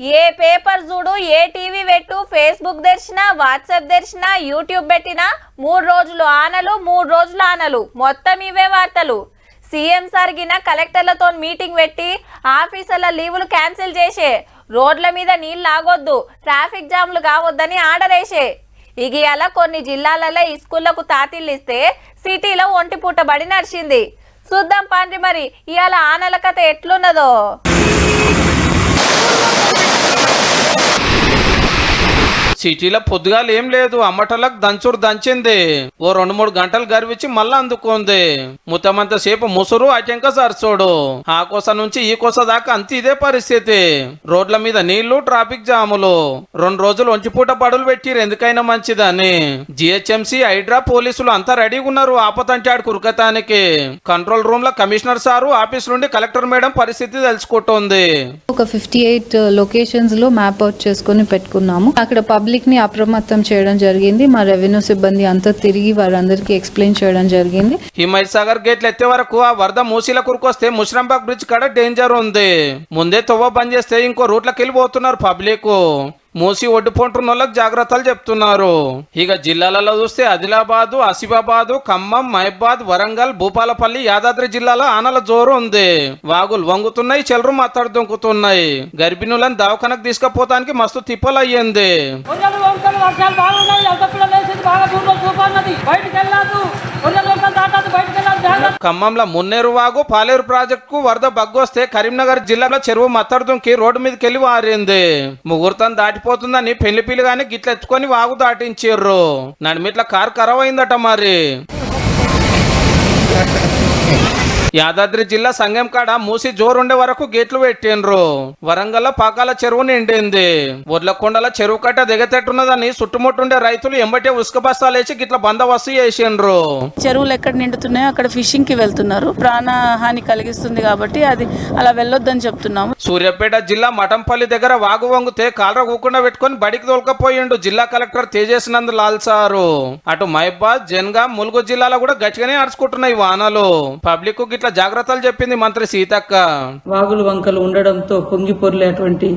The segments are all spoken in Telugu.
ఏ పేపర్ చూడు ఏ టీవీ పెట్టు ఫేస్బుక్ తెరిచిన వాట్సాప్ తెరిచినా యూట్యూబ్ పెట్టినా మూడు రోజులు ఆనలు మూడు రోజులు ఆనలు. మొత్తం ఇవే వార్తలు. సీఎం సరిగిన కలెక్టర్లతో మీటింగ్ పెట్టి ఆఫీసర్ల లీవులు క్యాన్సిల్ చేసే. రోడ్ల మీద నీళ్ళు ఆగొద్దు ట్రాఫిక్ జామ్లు కావద్దని ఆర్డర్ వేసే ఇక కొన్ని జిల్లాలలో ఇస్కూళ్ళకు తాతిల్లిస్తే సిటీలో ఒంటిపూట బడి నడిచింది. చూద్దాం పాండ్రి మరి ఇవాళ ఆనల కథ ఎట్లున్నదో. సిటీలో పొద్దుగాలు ఏం లేదు. అమ్మటలకు దంచుడు దంచింది. ఓ రెండు మూడు గంటలు గర్వించి మళ్ళా అందుకుంది. ముతమంత సేపు ముసురు అటెంక సరసోడు ఆ కోస నుంచి ఈ కోస దాకా అంత ఇదే పరిస్థితి. రోడ్ల మీద నీళ్ళు ట్రాఫిక్ జాములు. రెండు రోజులు ఒంటిపూట బడులు పెట్టిరు. ఎందుకైనా మంచిదని. జిహెచ్ఎంసీ హైడ్రా పోలీసులు అంతా రెడీగా ఉన్నారు. ఆపతంటాడు ఆడు కురకతానికి. కంట్రోల్ రూమ్లో కమిషనర్ సారు ఆఫీస్ నుండి కలెక్టర్ మేడం పరిస్థితి తెలుసుకుంటోంది ఒక ఫిఫ్టీ ఎయిట్ లొకేషన్స్లో మ్యాప్ అవుట్ చేసుకొని పెట్టుకున్నాము. అక్కడ పబ్లిక్ పబ్లిక్ని అప్రమత్తం చేయడం జరిగింది. మా రెవెన్యూ సిబ్బంది అంతా తిరిగి వారందరికీ ఎక్స్ప్లెయిన్ చేయడం జరిగింది. హిమాయత్ సాగర్ గేట్లు ఎత్తే వరకు ఆ వరద మూసీల కురికొస్తే ముషరంబాగ్ బ్రిడ్జ్ కాడ డేంజర్ ఉంది. ముందే తొవ్వ బంద్ చేస్తే ఇంకో రూట్లకి వెళ్ళిపోతున్నారు పబ్లిక్. మూసి ఒడ్డుపోంటున్న వాళ్ళకి జాగ్రత్తలు చెప్తున్నారు. ఇక జిల్లాలలో చూస్తే ఆదిలాబాద్ ఆసిఫాబాదు ఖమ్మం మహబాద్ వరంగల్ భూపాలపల్లి యాదాద్రి జిల్లాలో ఆనల జోరు ఉంది. వాగులు వంగుతున్నాయి చెలరు మత్తడి దొంకుతున్నాయి. గర్భిణులను దవాఖానకు తీసుకుపోతానికి మస్తు తిప్పలు అయ్యింది ఖమ్మంలో మున్నేరు వాగు పాలేరు ప్రాజెక్టుకు వరద బగ్గొస్తే కరీంనగర్ జిల్లాలో చెరువు మత్తడుదుంకి రోడ్డు మీదకి వెళ్ళి వారింది. ముహూర్తం దాటిపోతుందని పెళ్ళి పిల్లి గాని గిట్ల ఎత్తుకొని వాగు దాటించారు నడిమిట్ల కారు ఖరాబ్ అయిందట మరి. యాదాద్రి జిల్లా సంగం కాడ మూసి జోరుండే వరకు గేట్లు పెట్టిండ్రు. వరంగల్ పాకాల చెరువు నిండింది. ఉర్లకొండల చెరువు కట్ట దిగతట్టున్నదని చుట్టుముట్టుండే రైతులు ఎంబటే ఉసుక బస్తాలేసి గిట్ల బందోబస్తు చేసిండ్రు. చెరువులు ఎక్కడ నిండుతున్నాయో అక్కడ ఫిషింగ్కి వెళ్తున్నారు. ప్రాణహాని కలిగిస్తుంది కాబట్టి అది అలా వెళ్ళొద్దని చెప్తున్నాము. సూర్యాపేట జిల్లా మఠంపల్లి దగ్గర వాగు వంగుతే కాలర ఊకుండా పెట్టుకొని బడికి తోలుకపోయిండు జిల్లా కలెక్టర్ తేజస్ నంద్ లాల్ సారు. అటు మహబాద్ జన్గా ములుగు జిల్లాలో కూడా గట్టిగానే అరుచుకుంటున్నాయి వానలు. పబ్లిక్ గిట్ల జాగ్రత్తలు చెప్పింది మంత్రి సీతక్క. వాగులు వంకలు ఉండడంతో పొంగి పొర్లేటువంటి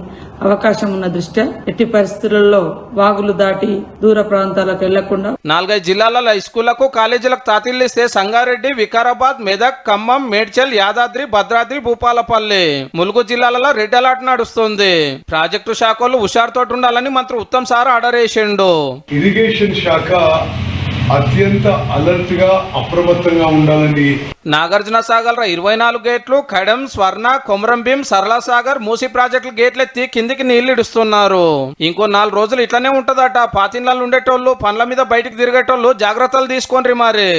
అవకాశం ఉన్న దృష్ట్యా ఎట్టి పరిస్థితులలో వాగులు దాటి దూర ప్రాంతాలకు వెళ్ళకుండా నాలుగైదు జిల్లాలలో స్కూళ్ళకు కాలేజీలకు తాతీళ్ళు ఇస్తే సంగారెడ్డి వికారాబాద్ మెదక్ ఖమ్మం మేడ్చల్ యాదాద్రి భద్రాద్రి భూపాలపల్లి. ములుగు జిల్లాలలో రెడ్ అలర్ట్ నడుస్తుంది. ప్రాజెక్టు శాఖలు హుషారుతో ఉండాలని మంత్రి ఉత్తమ్ సార్ ఆర్డర్ వేసిండు. ఇరిగేషన్ శాఖ అత్యంత అలర్ట్గా అప్రమత్తంగా ఉండాలని నాగార్జున సాగర్ ఇరవై నాలుగు గేట్లు కడం స్వర్ణ కొమరంభీం సరళ సాగర్ మూసి ప్రాజెక్టుల గేట్లు ఎత్తి కిందికి నీళ్ళు ఇడుస్తున్నారు. ఇంకో నాలుగు రోజులు ఇట్లనే ఉంటదట. పాతిన్లలో ఉండేటోళ్ళు పండ్ల మీద బయటికి తిరిగేటోళ్ళు జాగ్రత్తలు తీసుకోండి మరి.